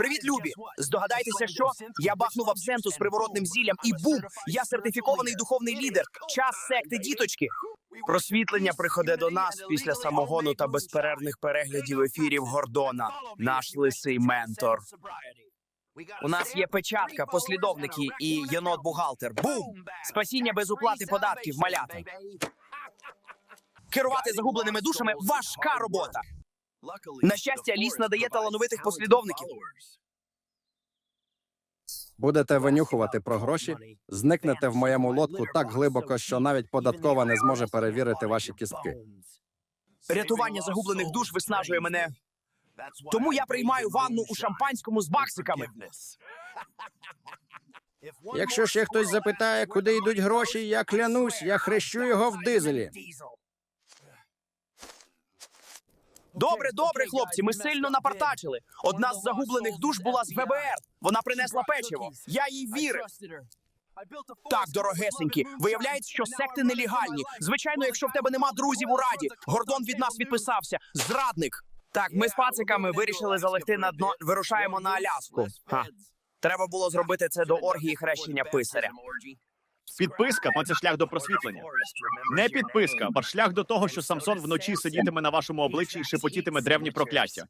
Привіт, любі! Здогадайтеся, що я бахнув абсенту з приворотним зіллям, і бум! Я сертифікований духовний лідер. Час секти, діточки. Просвітлення приходить до нас після самогону та безперервних переглядів ефірів Гордона, наш лисий ментор. У нас є печатка, послідовники і єнот-бухгалтер. Бум! Спасіння без уплати податків, малята. Керувати загубленими душами важка робота. На щастя, ліс надає талановитих послідовників. Будете винюхувати про гроші, зникнете в моєму лодку так глибоко, що навіть податкова не зможе перевірити ваші кістки. Рятування загублених душ виснажує мене. Тому я приймаю ванну у шампанському з баксиками. Якщо ще хтось запитає, куди йдуть гроші, я клянусь, я хрещу його в дизелі. Добре, добре, хлопці. Ми сильно напартачили. Одна з загублених душ була з ФБР. Вона принесла печиво. Я їй вірив. Так, дорогесенькі, виявляється, що секти нелегальні. Звичайно, якщо в тебе нема друзів у раді. Гордон від нас відписався. Зрадник. Так, ми з пациками вирішили залегти на дно. Вирушаємо на Аляску. Ха. Треба було зробити це до оргії хрещення писаря. Підписка бо це шлях до просвітлення. Не підписка, а шлях до того, що Самсон вночі сидітиме на вашому обличчі і шепотітиме древні прокляття.